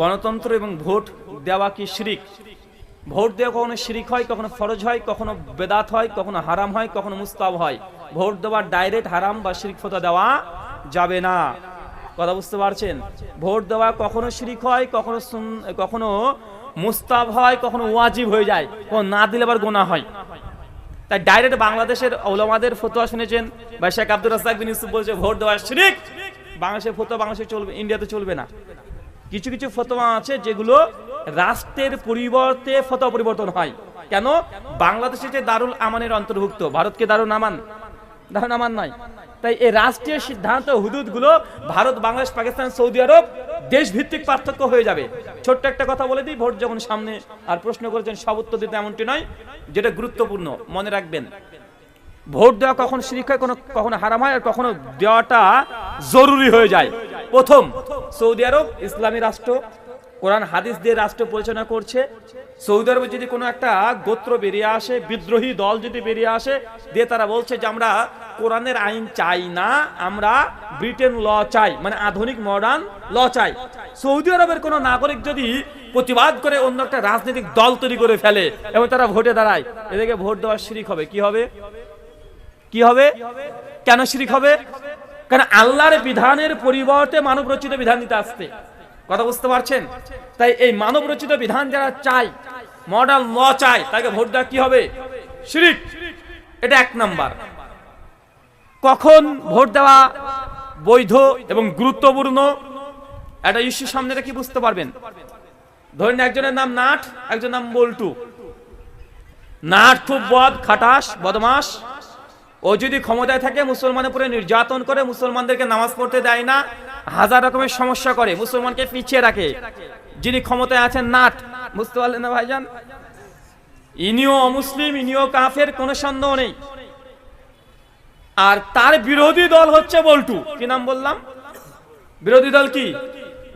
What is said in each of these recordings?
গণতন্ত্র এবং ভোট দেওয়া কি শিরিক? ভোট দেওয়া কখনো শিরিক হয়, কখনো ফরজ হয়, কখনো বেদাত হয়, কখনো হারাম হয়, কখনো মুস্তাব হয়। ভোট দেওয়া ডাইরেক্ট হারাম বা শিরিক ফতো দেওয়া যাবে না। কথা বুঝতে পারছেন? ভোট দেওয়া কখনো শিরিক হয়, কখনো কখনো মুস্তাব হয়, কখনো ওয়াজিব হয়ে যায়। কখনো না দিলে আবার গোনা হয়। তাই ডাইরেক্ট বাংলাদেশের ওলামাদের ফতোয়া শুনেছেন বা শেখ আব্দুল রাস্তাক বিন ইউসুফ বলছে, ভোট দেওয়া শিরিক। বাংলাদেশের ফতোয়া বাংলাদেশে চলবে, ইন্ডিয়াতে চলবে না। কিছু কিছু ফতোয়া আছে যেগুলো রাষ্ট্রের পরিবর্তে ফতোয়া পরিবর্তন হয়। কেন? বাংলাদেশে যে দারুল আমানের অন্তর্ভুক্ত, ভারতকে দারুল আমান। দারুল আমান নয়। তাই এই রাষ্ট্রীয় সিদ্ধান্ত, হুদুদগুলো ভারত, বাংলাদেশ, পাকিস্তান, সৌদি আরব দেশ ভিত্তিক পার্থক্য হয়ে যাবে। ছোট্ট একটা কথা বলে দিই, ভোট যখন সামনে আর প্রশ্ন করেছেন, সব উত্তর দিতে এমনটি নয়, যেটা গুরুত্বপূর্ণ, মনে রাখবেন। ভোট দেওয়া কখন শিরিক হয়, কোনো কখনো হারাম হয়, আর কখনো দেওয়াটা জরুরি হয়ে যায়। প্রথম সৌদি আরব, ইসলামী রাষ্ট্র, কোরআন, হাদিস দিয়ে রাষ্ট্র পরিচালনা করছে। সৌদি আরবে যদি কোনো একটা গোত্র বেরিয়ে আসে, বিদ্রোহী দল যদি বেরিয়ে আসে, দিয়ে তারা বলছে যে আমরা কোরআনের আইন চাই না, আমরা ব্রিটেন ল চাই মানে আধুনিক মডার্ন ল চাই। সৌদি আরবের কোনো নাগরিক যদি প্রতিবাদ করে অন্য একটা রাজনৈতিক দল তৈরি করে ফেলে, এবং তারা ভোটে দাঁড়ায়, এদেরকে ভোট দেওয়ার শিরিক হবে। কি হবে? কি হবে? কেন শিরিক হবে? কারণ আল্লাহর বিধানের পরিবর্তে মানব রচিত বিধান দিতে আসতে কথা বুঝতে পারছেন? তাই এই মানব রচিত বিধান যারা চায় মডার্ন ল চায়, তাকে ভোট দেওয়া কি হবে? শিরিক। এটা এক নাম্বার। কখন ভোট দেওয়া বৈধ এবং গুরুত্বপূর্ণ? একটা ইস্যু সামনে রেখে বুঝতে পারবেন। ধরেন একজনের নাম নাট, একজনের নাম বল্টু। নাট খুব বদ, খাটাস, বদমাস। ও যদি ক্ষমতায় থাকে, মুসলমানের উপরে নির্যাতন করে, মুসলমানদেরকে নামাজ পড়তে দেয় না, হাজার রকমের সমস্যা করে, মুসলমানকে পিছিয়ে রাখে। যিনি ক্ষমতায় আছেন, নাট। বুঝতে পারলেন না ভাইজান? ইনিও অমুসলিম, ইনিও কাফের, কোনো সন্দেহ নেই। আর তার বিরোধী দল হচ্ছে বল্টু। কি নাম বললাম? বিরোধী দল কি?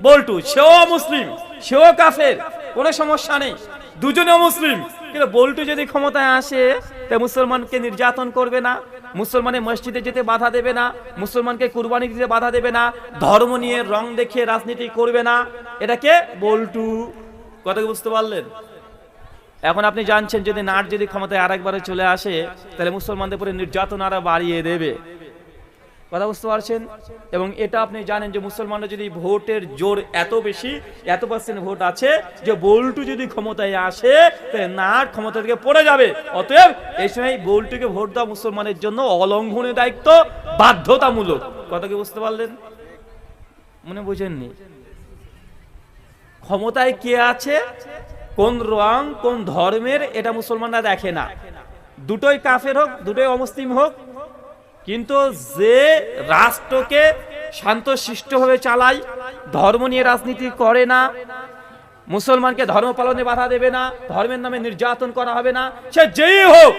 বল্টু। সেও মুসলিম সেও কাফের, কোনো সমস্যা নেই। দুজনেও মুসলিম। কিন্তু বল্টু যদি ক্ষমতায় আসে, তা মুসলমানকে নির্যাতন করবে না। মুসলমানের মসজিদে যেতে বাধা দেবে না, মুসলমানকে কুরবানি দিতে বাধা দেবে না, ধর্ম নিয়ে রং দেখিয়ে রাজনীতি করবে না। এটাকে বল্টু। কথা বুঝতে পারলেন? এখন আপনি জানছেন যদি নাট যদি ক্ষমতায় আরেকবারে চলে আসে, তাহলে মুসলমানদের উপরে নির্যাতন আরও বাড়িয়ে দেবে। কথা বুঝতে পারছেন? এবং এটা আপনি জানেন যে মুসলমানরা যদি ভোটের জোর এত বেশি, এত পার্সেন্ট ভোট আছে, যে বল্টু যদি ক্ষমতায় আসে, তাহলে নাট ক্ষমতা থেকে পড়ে যাবে। অতএব এই সময় বল্টুকে ভোট দেওয়া মুসলমানের জন্য অলঙ্ঘনের দায়িত্ব বাধ্যতামূলক। কথা কি বুঝতে পারলেন? মনে বুঝেননি? ক্ষমতায় কে আছে? কোন রং, কোন ধর্মের, এটা মুসলমানরা দেখে না। দুটোই কাফের হোক, দুটোই অমুসলিম হোক কিন্তু যে রাষ্ট্রকে শান্তশিষ্টভাবে চালায়, ধর্ম নিয়ে রাজনীতি করে না, মুসলমানকে ধর্ম পালনে বাধা দেবে না, ধর্মের নামে নির্যাতন করা হবে না, সে যেই হোক,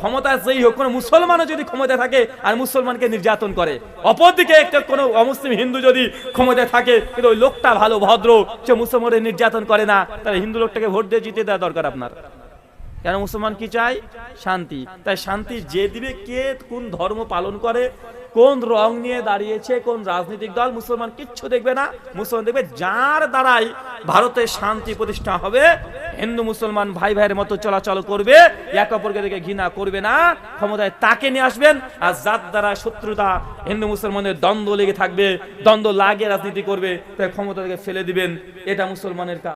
ক্ষমতা যেই হোক, কোনো মুসলমানও যদি ক্ষমতায় থাকে আর মুসলমানকে নির্যাতন করে, অপরদিকে একটা কোনো অমুসলিম হিন্দু যদি ক্ষমতায় থাকে, কিন্তু ওই লোকটা ভালো, ভদ্র, সে মুসলমানের নির্যাতন করে না, তাহলে হিন্দু লোকটাকে ভোট দিয়ে জিতে দেওয়া দরকার আপনার। কেন মুসলমান কি চায়? শান্তি। তাই শান্তি যে দিবে কে, কোন ধর্ম পালন করে, কোন রং নিয়ে দাঁড়িয়েছে, কোন রাজনৈতিক দল, মুসলমান কিচ্ছু দেখবে না। মুসলমান দেখবে যার দ্বারাই ভারতে শান্তি প্রতিষ্ঠা হবে। হিন্দু মুসলমান ভাই ভাইয়ের মতো চলাচল করবে, এক অপরকে দেখে ঘৃণা করবে না। ক্ষমতায় তাকে নিয়ে আসবেন, আর যার দ্বারা শত্রুতা হিন্দু মুসলমানের দ্বন্দ্ব লেগে থাকবে, দ্বন্দ্ব লাগে রাজনীতি করবে, তাই ক্ষমতা থেকে ফেলে দিবেন। এটা মুসলমানের কাজ।